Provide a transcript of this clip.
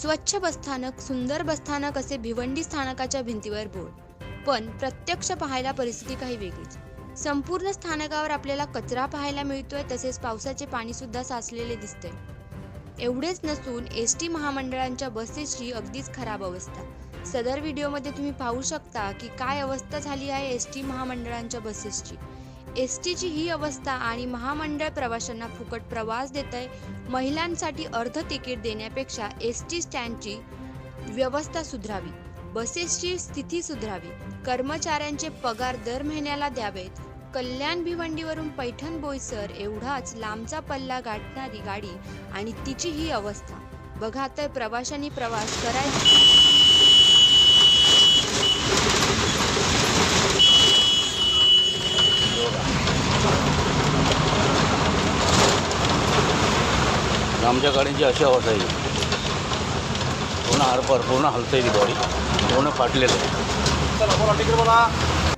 स्वच्छ बसस्थानक सुंदर बसस्थानक असे भिवंडी स्थानकाच्या भिंतीवर बोर्ड पण प्रत्यक्ष पाहायला परिस्थिती काही वेगळीच. संपूर्ण स्थानकावर आपल्याला कचरा पाहायला मिळतोय तसेच पावसाचे पाणी सुद्धा साचलेले दिसते एवढेच नसून एस टी महामंडळांच्या बसेसची अगदीच खराब अवस्था. सदर व्हिडिओमध्ये तुम्ही पाहू शकता की काय अवस्था झाली आहे एस टी महामंडळांच्या बसेसची. एस टीची ही अवस्था आणि महामंडळ प्रवाशांना फुकट प्रवास देत आहे महिलांसाठी अर्ध तिकीट देण्यापेक्षा एस टी स्टँडची व्यवस्था सुधारावी बसेसची स्थिती सुधारावी कर्मचाऱ्यांचे पगार दर महिन्याला द्यावेत कल्याण भिवंडीवरून पैठण बोईसर एवढाच लांबचा पल्ला गाठणारी गाडी आणि तिची ही अवस्था. बघा तर प्रवाशांनी प्रवास करायचा आमच्या गाडीची अशी अवस्था आहे. पूर्ण हरपर पूर्ण हलतं आहे ती बॉडी. पूर्ण फाटलेलं आहे.